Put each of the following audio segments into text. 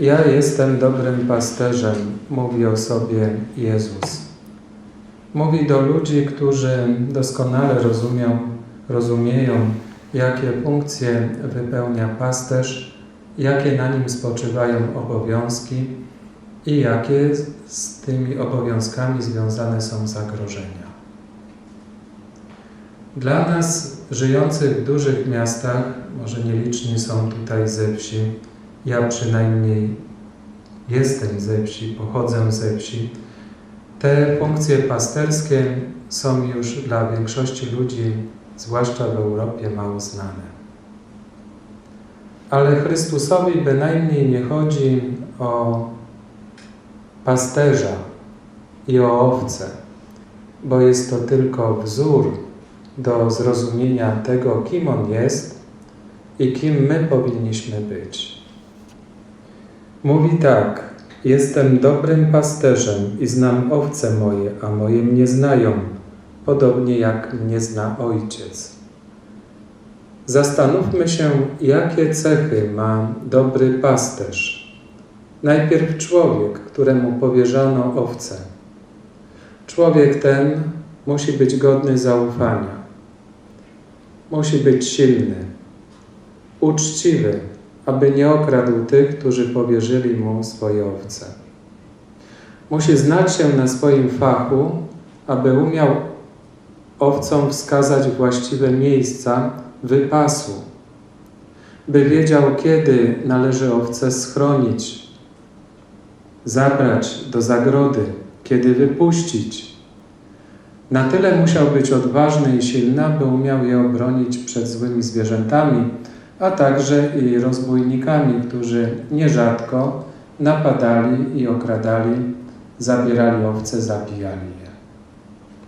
Ja jestem dobrym pasterzem, mówi o sobie Jezus. Mówi do ludzi, którzy doskonale rozumią, rozumieją, jakie funkcje wypełnia pasterz, jakie na nim spoczywają obowiązki i jakie z tymi obowiązkami związane są zagrożenia. Dla nas, żyjących w dużych miastach, może nieliczni są tutaj ze wsi, ja przynajmniej jestem ze wsi, pochodzę ze wsi, te funkcje pasterskie są już dla większości ludzi, zwłaszcza w Europie, mało znane. Ale Chrystusowi bynajmniej nie chodzi o pasterza i o owce, bo jest to tylko wzór do zrozumienia tego, kim On jest i kim my powinniśmy być. Mówi tak, jestem dobrym pasterzem i znam owce moje, a moje mnie znają, podobnie jak mnie zna Ojciec. Zastanówmy się, jakie cechy ma dobry pasterz. Najpierw człowiek, któremu powierzano owce. Człowiek ten musi być godny zaufania. Musi być silny, uczciwy, aby nie okradł tych, którzy powierzyli mu swoje owce. Musi znać się na swoim fachu, aby umiał owcom wskazać właściwe miejsca wypasu, by wiedział, kiedy należy owce schronić, zabrać do zagrody, kiedy wypuścić. Na tyle musiał być odważny i silny, by umiał je obronić przed złymi zwierzętami, a także i rozbójnikami, którzy nierzadko napadali i okradali, zabierali owce, zabijali je.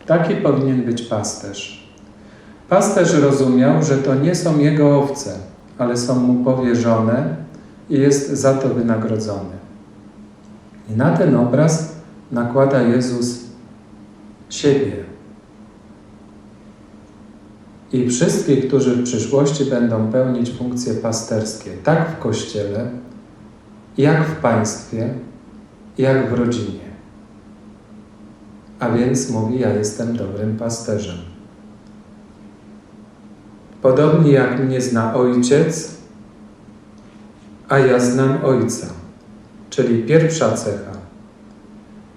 Taki powinien być pasterz. Pasterz rozumiał, że to nie są jego owce, ale są mu powierzone i jest za to wynagrodzony. I na ten obraz nakłada Jezus siebie. I wszystkich, którzy w przyszłości będą pełnić funkcje pasterskie, tak w kościele, jak w państwie, jak w rodzinie. A więc mówi: Ja jestem dobrym pasterzem. Podobnie jak mnie zna ojciec, a ja znam ojca, czyli pierwsza cecha.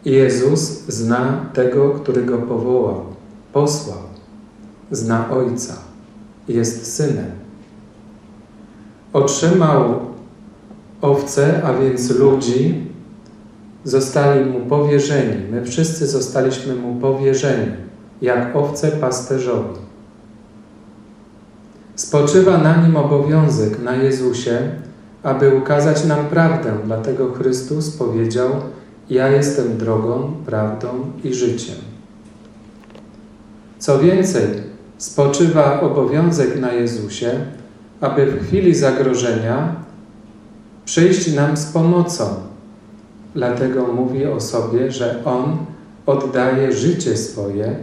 Jezus zna tego, który go powołał, posłał, zna ojca, jest synem. Otrzymał owce, a więc ludzi, zostali mu powierzeni. My wszyscy zostaliśmy mu powierzeni, jak owce pasterzowi. Spoczywa na nim obowiązek, na Jezusie, aby ukazać nam prawdę. Dlatego Chrystus powiedział: Ja jestem drogą, prawdą i życiem. Co więcej, spoczywa obowiązek na Jezusie, aby w chwili zagrożenia przyjść nam z pomocą. Dlatego mówi o sobie, że On oddaje życie swoje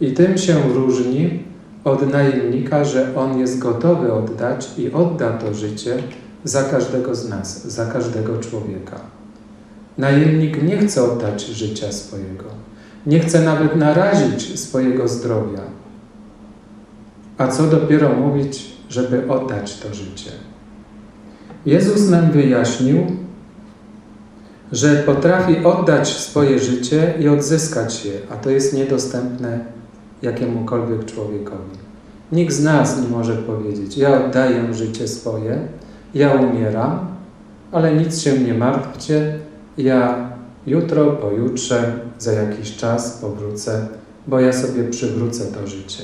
i tym się różni od najemnika, że on jest gotowy oddać i odda to życie za każdego z nas, za każdego człowieka. Najemnik nie chce oddać życia swojego, nie chce nawet narazić swojego zdrowia. A co dopiero mówić, żeby oddać to życie? Jezus nam wyjaśnił, że potrafi oddać swoje życie i odzyskać je, a to jest niedostępne jakiemukolwiek człowiekowi. Nikt z nas nie może powiedzieć: Ja oddaję życie swoje, ja umieram, ale nic się nie martwcie, ja jutro, pojutrze, za jakiś czas powrócę, bo ja sobie przywrócę to życie.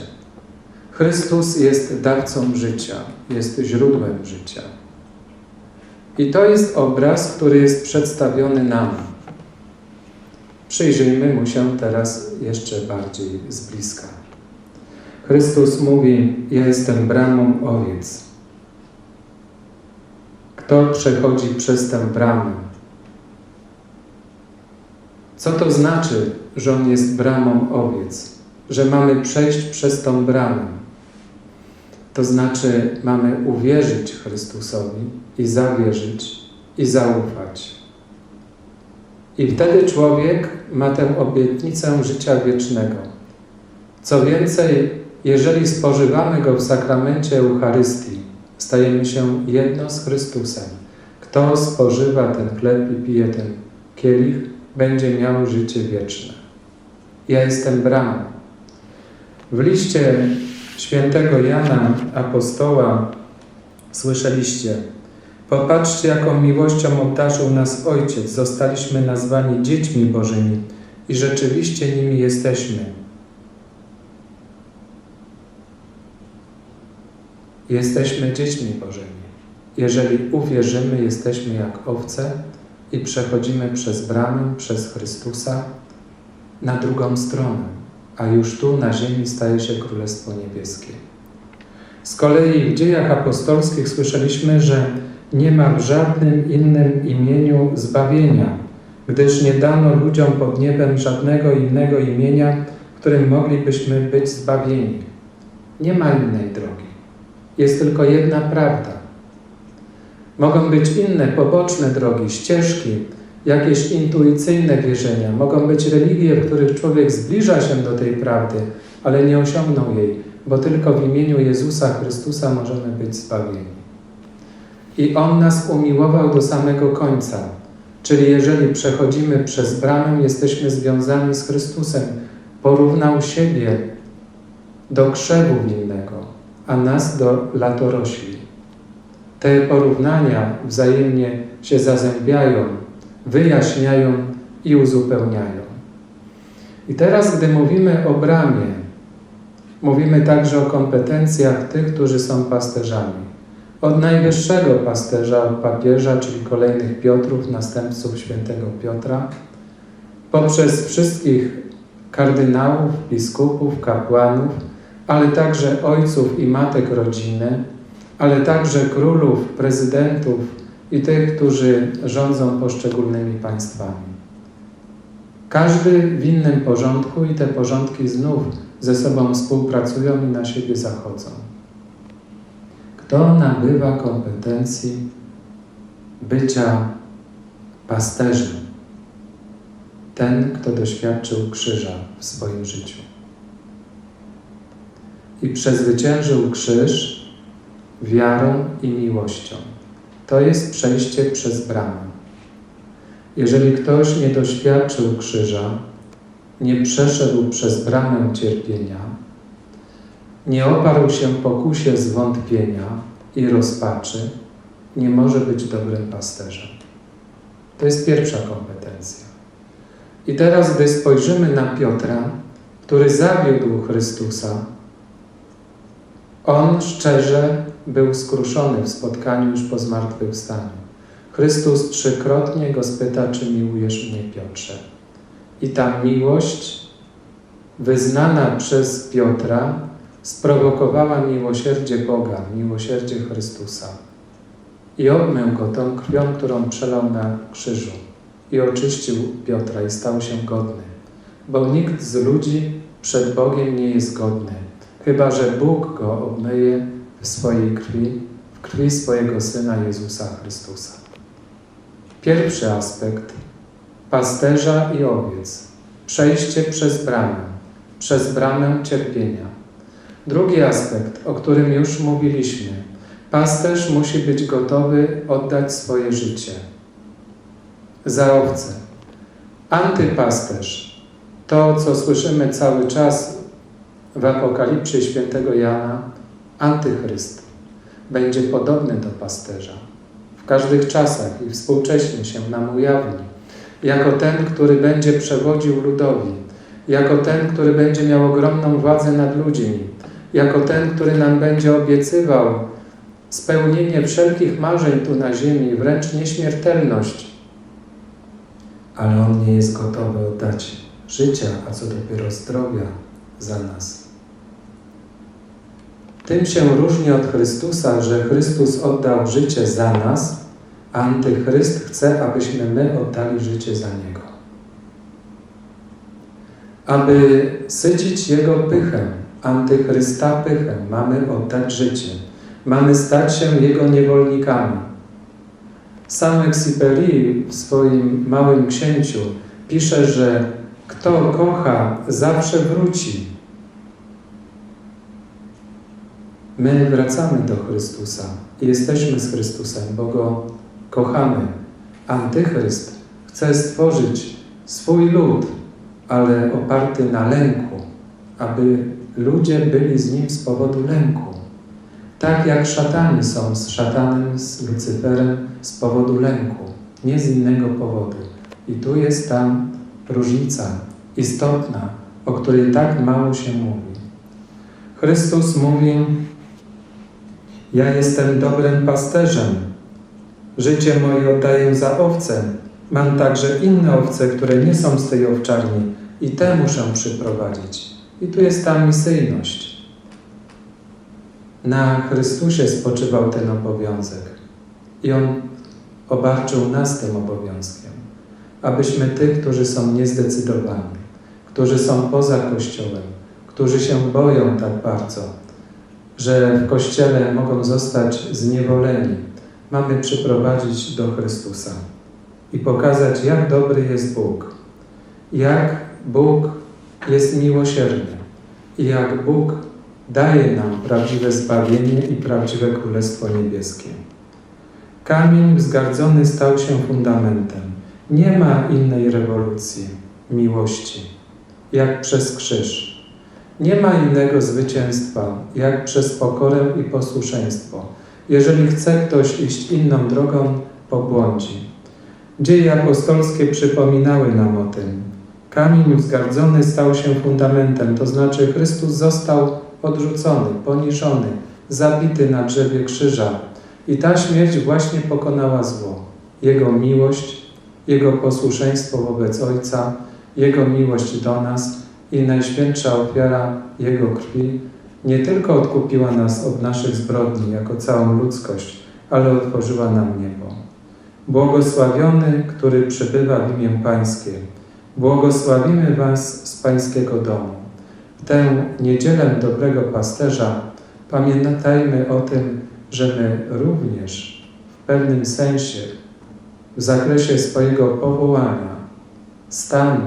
Chrystus jest dawcą życia, jest źródłem życia. I to jest obraz, który jest przedstawiony nam. Przyjrzyjmy mu się teraz jeszcze bardziej z bliska. Chrystus mówi: Ja jestem bramą owiec. Kto przechodzi przez tę bramę? Co to znaczy, że On jest bramą owiec? Że mamy przejść przez tą bramę. To znaczy, mamy uwierzyć Chrystusowi i zawierzyć, i zaufać. I wtedy człowiek ma tę obietnicę życia wiecznego. Co więcej, jeżeli spożywamy go w sakramencie Eucharystii, stajemy się jedno z Chrystusem. Kto spożywa ten chleb i pije ten kielich, będzie miał życie wieczne. Ja jestem bramą. W liście świętego Jana Apostoła słyszeliście, popatrzcie, jaką miłością obdarzył nas Ojciec, zostaliśmy nazwani dziećmi Bożymi i rzeczywiście nimi jesteśmy. Jesteśmy dziećmi Bożymi. Jeżeli uwierzymy, jesteśmy jak owce i przechodzimy przez bramę, przez Chrystusa na drugą stronę, a już tu na ziemi staje się Królestwo Niebieskie. Z kolei w dziejach apostolskich słyszeliśmy, że nie ma w żadnym innym imieniu zbawienia, gdyż nie dano ludziom pod niebem żadnego innego imienia, którym moglibyśmy być zbawieni. Nie ma innej drogi. Jest tylko jedna prawda. Mogą być inne, poboczne drogi, ścieżki, jakieś intuicyjne wierzenia. Mogą być religie, w których człowiek zbliża się do tej prawdy, ale nie osiągną jej, bo tylko w imieniu Jezusa Chrystusa możemy być zbawieni. I On nas umiłował do samego końca. Czyli jeżeli przechodzimy przez bramę, jesteśmy związani z Chrystusem. Porównał siebie do krzewu winnego, a nas do latorośli. Te porównania wzajemnie się zazębiają, wyjaśniają i uzupełniają. I teraz, gdy mówimy o bramie, mówimy także o kompetencjach tych, którzy są pasterzami. Od najwyższego pasterza, od papieża, czyli kolejnych Piotrów, następców świętego Piotra, poprzez wszystkich kardynałów, biskupów, kapłanów, ale także ojców i matek rodziny, ale także królów, prezydentów i tych, którzy rządzą poszczególnymi państwami. Każdy w innym porządku i te porządki znów ze sobą współpracują i na siebie zachodzą. Kto nabywa kompetencji bycia pasterzem? Ten, kto doświadczył krzyża w swoim życiu. I przezwyciężył krzyż wiarą i miłością. To jest przejście przez bramę. Jeżeli ktoś nie doświadczył krzyża, nie przeszedł przez bramę cierpienia, nie oparł się pokusie zwątpienia i rozpaczy, nie może być dobrym pasterzem. To jest pierwsza kompetencja. I teraz, gdy spojrzymy na Piotra, który zawiódł Chrystusa, on szczerze był skruszony w spotkaniu już po zmartwychwstaniu. Chrystus trzykrotnie go spyta, czy miłujesz mnie, Piotrze. I ta miłość wyznana przez Piotra sprowokowała miłosierdzie Boga, miłosierdzie Chrystusa. I obmył go tą krwią, którą przelał na krzyżu. I oczyścił Piotra i stał się godny. Bo nikt z ludzi przed Bogiem nie jest godny, chyba że Bóg go obmyje w swojej krwi, w krwi swojego Syna Jezusa Chrystusa. Pierwszy aspekt pasterza i owiec. Przejście przez bramę, przez bramę cierpienia. Drugi aspekt, o którym już mówiliśmy. Pasterz musi być gotowy oddać swoje życie za owce. Antypasterz, to co słyszymy cały czas w Apokalipsie świętego Jana, antychryst, będzie podobny do pasterza. W każdych czasach i współcześnie się nam ujawni. Jako ten, który będzie przewodził ludowi, jako ten, który będzie miał ogromną władzę nad ludźmi, jako ten, który nam będzie obiecywał spełnienie wszelkich marzeń tu na ziemi, wręcz nieśmiertelność. Ale On nie jest gotowy oddać życia, a co dopiero zdrowia za nas. Tym się różni od Chrystusa, że Chrystus oddał życie za nas, a Antychryst chce, abyśmy my oddali życie za Niego. Aby sycić Jego pychę, Antychrysta pychę, mamy oddać życie. Mamy stać się Jego niewolnikami. Sam Exupéry w swoim Małym Księciu pisze, że kto kocha, zawsze wróci. My wracamy do Chrystusa i jesteśmy z Chrystusem, bo Go kochamy. Antychryst chce stworzyć swój lud, ale oparty na lęku, aby ludzie byli z Nim z powodu lęku. Tak jak szatani są z szatanem, z Lucyferem z powodu lęku, nie z innego powodu. I tu jest ta różnica istotna, o której tak mało się mówi. Chrystus mówi, ja jestem dobrym pasterzem, życie moje oddaję za owce, mam także inne owce, które nie są z tej owczarni i te muszę przyprowadzić. I tu jest ta misyjność. Na Chrystusie spoczywał ten obowiązek i On obarczył nas tym obowiązkiem, abyśmy tych, którzy są niezdecydowani, którzy są poza Kościołem, którzy się boją tak bardzo, że w Kościele mogą zostać zniewoleni, mamy przyprowadzić do Chrystusa i pokazać, jak dobry jest Bóg, jak Bóg jest miłosierny i jak Bóg daje nam prawdziwe zbawienie i prawdziwe Królestwo Niebieskie. Kamień wzgardzony stał się fundamentem. Nie ma innej rewolucji miłości, jak przez krzyż. Nie ma innego zwycięstwa, jak przez pokorę i posłuszeństwo. Jeżeli chce ktoś iść inną drogą, pobłądzi. Dzieje apostolskie przypominały nam o tym. Kamień wzgardzony stał się fundamentem, to znaczy Chrystus został odrzucony, poniżony, zabity na drzewie krzyża. I ta śmierć właśnie pokonała zło. Jego miłość, Jego posłuszeństwo wobec Ojca, Jego miłość do nas i najświętsza ofiara Jego krwi nie tylko odkupiła nas od naszych zbrodni jako całą ludzkość, ale otworzyła nam niebo. Błogosławiony, który przybywa w imię Pańskie, błogosławimy Was z Pańskiego domu. W tę niedzielę dobrego pasterza pamiętajmy o tym, że my również w pewnym sensie w zakresie swojego powołania, stanu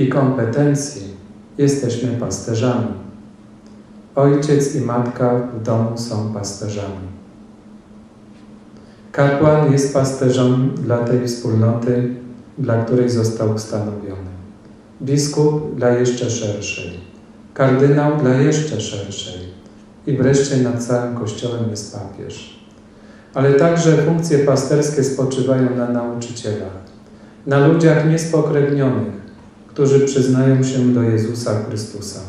i kompetencji jesteśmy pasterzami. Ojciec i matka w domu są pasterzami. Kapłan jest pasterzem dla tej wspólnoty, dla której został ustanowiony. Biskup dla jeszcze szerszej. Kardynał dla jeszcze szerszej. I wreszcie nad całym Kościołem jest papież. Ale także funkcje pasterskie spoczywają na nauczycielach, na ludziach niespokrewnionych, którzy przyznają się do Jezusa Chrystusa.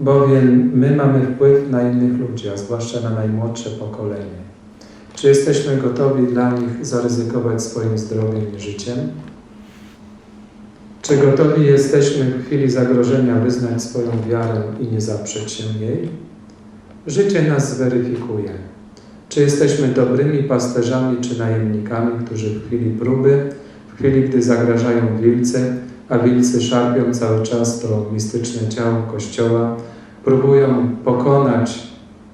Bowiem my mamy wpływ na innych ludzi, a zwłaszcza na najmłodsze pokolenie. Czy jesteśmy gotowi dla nich zaryzykować swoim zdrowiem i życiem? Czy gotowi jesteśmy w chwili zagrożenia wyznać swoją wiarę i nie zaprzeć się jej? Życie nas zweryfikuje. Czy jesteśmy dobrymi pasterzami czy najemnikami, którzy w chwili próby, w chwili, gdy zagrażają wilcy, a wilcy szarpią cały czas to mistyczne ciało Kościoła, próbują pokonać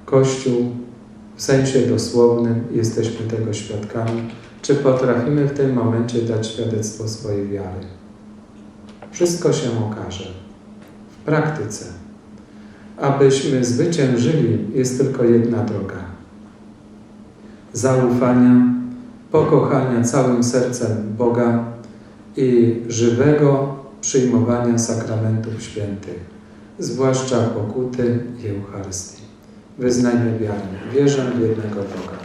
Kościół w sensie dosłownym, jesteśmy tego świadkami, czy potrafimy w tym momencie dać świadectwo swojej wiary. Wszystko się okaże w praktyce. Abyśmy zwyciężyli, jest tylko jedna droga. Zaufania, pokochania całym sercem Boga i żywego przyjmowania sakramentów świętych, zwłaszcza pokuty i Eucharystii. Wyznajmy wiarę. Wierzę w jednego Boga.